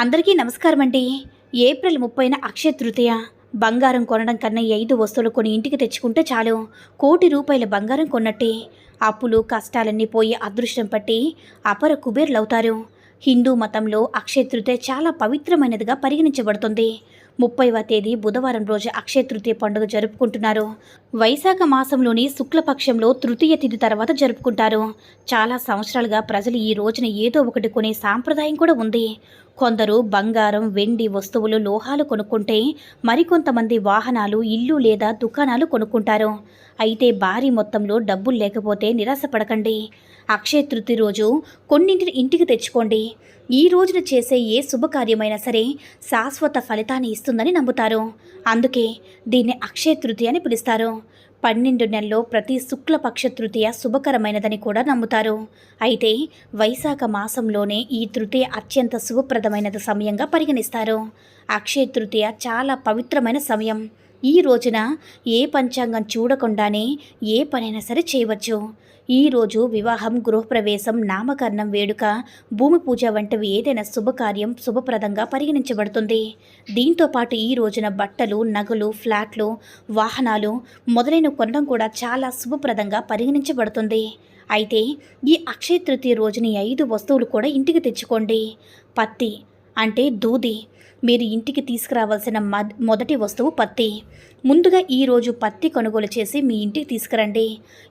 అందరికీ నమస్కారం అండి ఏప్రిల్ ముప్పైన అక్షయ తృతీయ. బంగారం కొనడం కన్నా ఈ ఐదు వస్తువులు కొని ఇంటికి తెచ్చుకుంటే చాలు. కోటి రూపాయల బంగారం కొన్నట్టే. అప్పులు కష్టాలన్నీ పోయి అదృష్టం పట్టి అపర కుబేర్లవుతారు. హిందూ మతంలో అక్షయ తృతీయ చాలా పవిత్రమైనదిగా పరిగణించబడుతుంది. ముప్పైవ తేదీ బుధవారం రోజు అక్షయ తృతీయ పండుగ జరుపుకుంటున్నారు. వైశాఖ మాసంలోని శుక్లపక్షంలో తృతీయ తిథి తర్వాత జరుపుకుంటారు. చాలా సంవత్సరాలుగా ప్రజలు ఈ రోజున ఏదో ఒకటి కొనే సాంప్రదాయం కూడా ఉంది. కొందరు బంగారం వెండి వస్తువులు లోహాలు కొనుక్కుంటే మరికొంతమంది వాహనాలు ఇల్లు లేదా దుకాణాలు కొనుక్కుంటారు. అయితే భారీ మొత్తంలో డబ్బులు లేకపోతే నిరాశపడకండి. అక్షయ తృతి రోజు కొన్నింటిని ఇంటికి తెచ్చుకోండి. ఈ రోజున చేసే ఏ శుభకార్యమైనా సరే శాశ్వత ఫలితాన్ని ఇస్తుందని నమ్ముతారు. అందుకే దీన్ని అక్షయ తృతి అని పిలుస్తారు. పన్నెండు నెలల్లో ప్రతి శుక్లపక్ష తృతీయ శుభకరమైనదని కూడా నమ్ముతారు. అయితే వైశాఖ మాసంలోనే ఈ తృతీయ అత్యంత శుభప్రదమైనది సమయంగా పరిగణిస్తారు. అక్షయ తృతీయ చాలా పవిత్రమైన సమయం. ఈ రోజున ఏ పంచాంగం చూడకుండానే ఏ పనైనా సరే చేయవచ్చు. ఈ రోజు వివాహం గృహప్రవేశం నామకరణం వేడుక భూమి పూజ వంటివి ఏదైనా శుభకార్యం శుభప్రదంగా పరిగణించబడుతుంది. దీంతో పాటు ఈ రోజున బట్టలు నగలు ఫ్లాట్లు వాహనాలు మొదలైన కొనడం కూడా చాలా శుభప్రదంగా పరిగణించబడుతుంది. అయితే ఈ అక్షయ తృతీయ రోజుని ఐదు వస్తువులు కూడా ఇంటికి తెచ్చుకోండి. పత్తి అంటే దూది. మీరు ఇంటికి తీసుకురావాల్సిన మద్ మొదటి వస్తువు పత్తి. ముందుగా ఈరోజు పత్తి కొనుగోలు చేసి మీ ఇంటికి తీసుకురండి.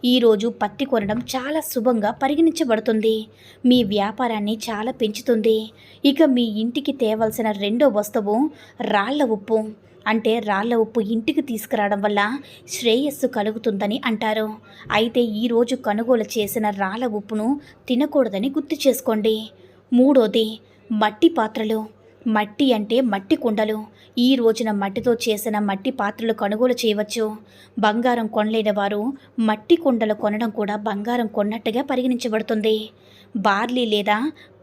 ఈరోజు పత్తి కొనడం చాలా శుభంగా పరిగణించబడుతుంది. మీ వ్యాపారాన్ని చాలా పెంచుతుంది. ఇక మీ ఇంటికి తేవలసిన రెండో వస్తువు రాళ్ళ ఉప్పు. అంటే రాళ్ళ ఉప్పు ఇంటికి తీసుకురావడం వల్ల శ్రేయస్సు కలుగుతుందని అంటారు. అయితే ఈరోజు కొనుగోలు చేసిన రాళ్ళ ఉప్పును తినకూడదని గుర్తు చేసుకోండి. మూడోది మట్టి పాత్రలు. మట్టి అంటే మట్టి కుండలు. ఈ రోజున మట్టితో చేసిన మట్టి పాత్రలు కొనుగోలు చేయవచ్చు. బంగారం కొనలేని వారు మట్టి కుండలు కొనడం కూడా బంగారం కొన్నట్టుగా పరిగణించబడుతుంది. బార్లీ లేదా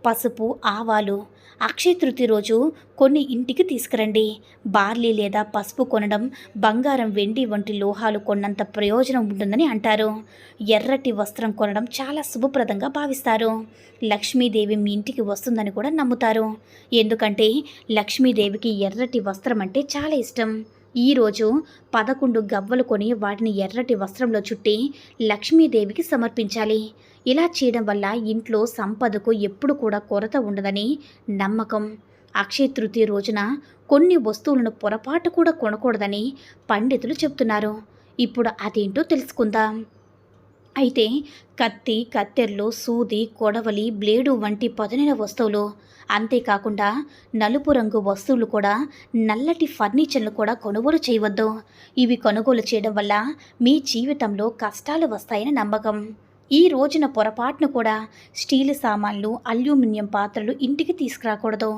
పసుపు ఆవాలు అక్షయ తృతి రోజు కొన్ని ఇంటికి తీసుకురండి. బార్లీ లేదా పసుపు కొనడం బంగారం వెండి వంటి లోహాలు కొన్నంత ప్రయోజనం ఉంటుందని అంటారు. ఎర్రటి వస్త్రం కొనడం చాలా శుభప్రదంగా భావిస్తారు. లక్ష్మీదేవి మీ ఇంటికి వస్తుందని కూడా నమ్ముతారు. ఎందుకంటే లక్ష్మీదేవికి ఎర్రటి వస్త్రం అంటే చాలా ఇష్టం. ఈరోజు పదకొండు గవ్వలు కొని వాటిని ఎర్రటి వస్త్రంలో చుట్టి లక్ష్మీదేవికి సమర్పించాలి. ఇలా చేయడం వల్ల ఇంట్లో సంపదకు ఎప్పుడు కూడా కొరత ఉండదని నమ్మకం. అక్షయ తృతీయ రోజున కొన్ని వస్తువులను పొరపాటు కూడా కొనకూడదని పండితులు చెప్తున్నారు ఇప్పుడు అదేంటో తెలుసుకుందాం. అయితే కత్తి కత్తెర్లు సూది కొడవలి బ్లేడు వంటి పదునైన వస్తువులు. అంతేకాకుండా నలుపు రంగు వస్తువులు కూడా నల్లటి ఫర్నిచర్లు కూడా కొనుగోలు చేయవద్దు. ఇవి కొనుగోలు చేయడం వల్ల మీ జీవితంలో కష్టాలు వస్తాయని నమ్మకం. ఈ రోజున పొరపాటును కూడా స్టీల్ సామాన్లు అల్యూమినియం పాత్రలు ఇంటికి తీసుకురాకూడదు.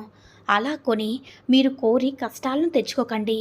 అలా కొని మీరు కోరి కష్టాలను తెచ్చుకోకండి.